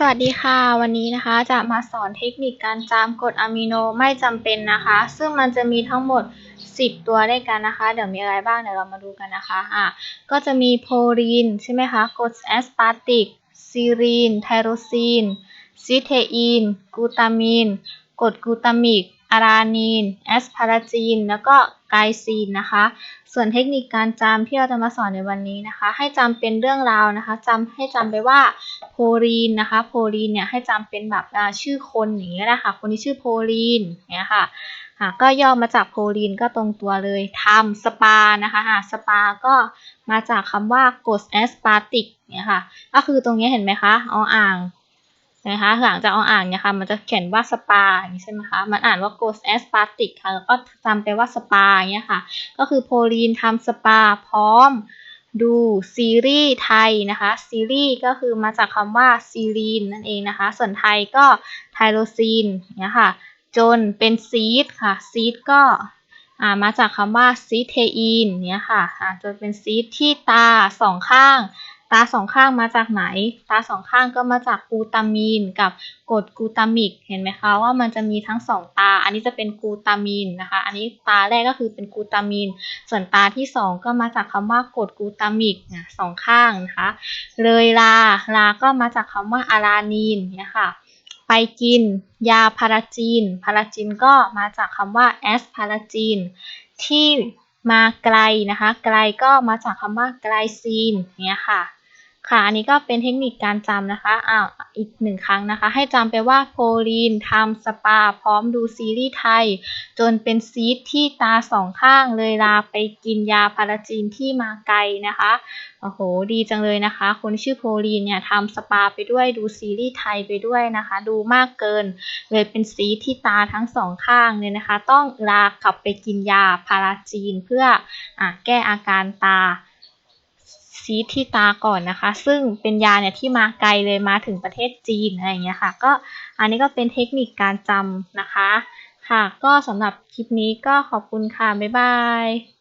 สวัสดีค่ะ วันนี้นะคะจะมาสอนเทคนิคการจำกรดอะมิโนไม่จำเป็นนะคะ ซึ่งมันจะมีทั้งหมด 10 ตัวด้วยกันนะคะ เดี๋ยวมีอะไรบ้างเดี๋ยวเรามาดูกันนะคะอะก็จะมีโพลีนใช่ไหมคะกรดแอสปาร์ติกซีรีนไทโรซีนซิเทอีนกลูตามีนกรดกลูตามิก อารานีน แอสพาราจีน แล้วก็ไกซีนนะคะ ส่วนเทคนิคการจำที่เราจะมาสอนในวันนี้นะคะ ให้จำเป็นเรื่องราวนะคะจำให้จำไปว่าโพลีนนะคะ โพลีนเนี่ยให้จำเป็นแบบชื่อคนอย่างเงี้ยนะคะ คนที่ชื่อโพลีนเนี่ยค่ะก็ย่อมาจากโพลีนก็ตรงตัวเลยทำสปานะคะสปาก็มาจากคำว่ากรดแอสปารติกเนี่ยค่ะ ก็คือตรงนี้เห็นไหมคะออ่าง นะคะหลังจากเอาอ่างเนี่ยค่ะมันจะเขียนว่าสปาอย่างนี้ใช่ไหมคะมันอ่านว่า g o s a s p a r t i c ค่ะแล้วก็จำไปว่าสปาเงี้ยค่ะ ก็คือโพลีนทำสปาพร้อมดูซีรีส์ไทยนะคะซีรีส์ก็คือมาจากคำว่าซีรีนนั่นเองนะคะ ส่วนไทยก็ไทโรซีนเนี่ยค่ะ จนเป็นซีดค่ะซีดก็มาจากคำว่าซีเทอีนเนี่ยค่ะจนเป็นซีดที่ตาสองข้าง ตาสองข้างมาจากไหน ตาสองข้างก็มาจากกูตามีนกับกรดกูตามิก เห็นไหมคะว่ามันจะมีทั้งสองตา อันนี้จะเป็นกูตามีนนะคะ อันนี้ตาแรกก็คือเป็นกูตามีน ส่วนตาที่สองก็มาจากคำว่ากรดกูตามิกนะสองข้างนะคะ เลยลา ลา ก็มาจากคำว่าอารานีนเนี่ยค่ะ ไปกิน ยาพาราจีน พาราจีนก็มาจากคำว่าแอสพาราจีน ที่มาไกลนะคะ ไกลก็มาจากคำว่าไกลซีนเนี่ยค่ะ ค่ะ อันนี้ก็เป็นเทคนิคการจำนะคะ อ้าว อีกหนึ่งครั้งนะคะ ให้จำไปว่าโพลีนทำสปา พร้อมดูซีรีส์ไทย จนเป็นซีดที่ตาสองข้างเลยลาไปกินยาพาราจีนที่มาไกลนะคะ โอ้โห ดีจังเลยนะคะ คนชื่อโพลีนเนี่ยทำสปาไปด้วยดูซีรีส์ไทยไปด้วยนะคะ ดูมากเกิน เลยเป็นซีดที่ตาทั้งสองข้างเลยนะคะ ต้องลากลับไปกินยาพาราจีนเพื่ออแก้อาการตา ซีที่ตาก่อนนะคะ ซึ่งเป็นยาเนี่ยที่มาไกลเลยมาถึงประเทศจีนอะไรอย่างเงี้ยค่ะ ก็อันนี้ก็เป็นเทคนิคการจำนะคะ ค่ะ ก็สำหรับคลิปนี้ก็ขอบคุณค่ะ บ๊ายบาย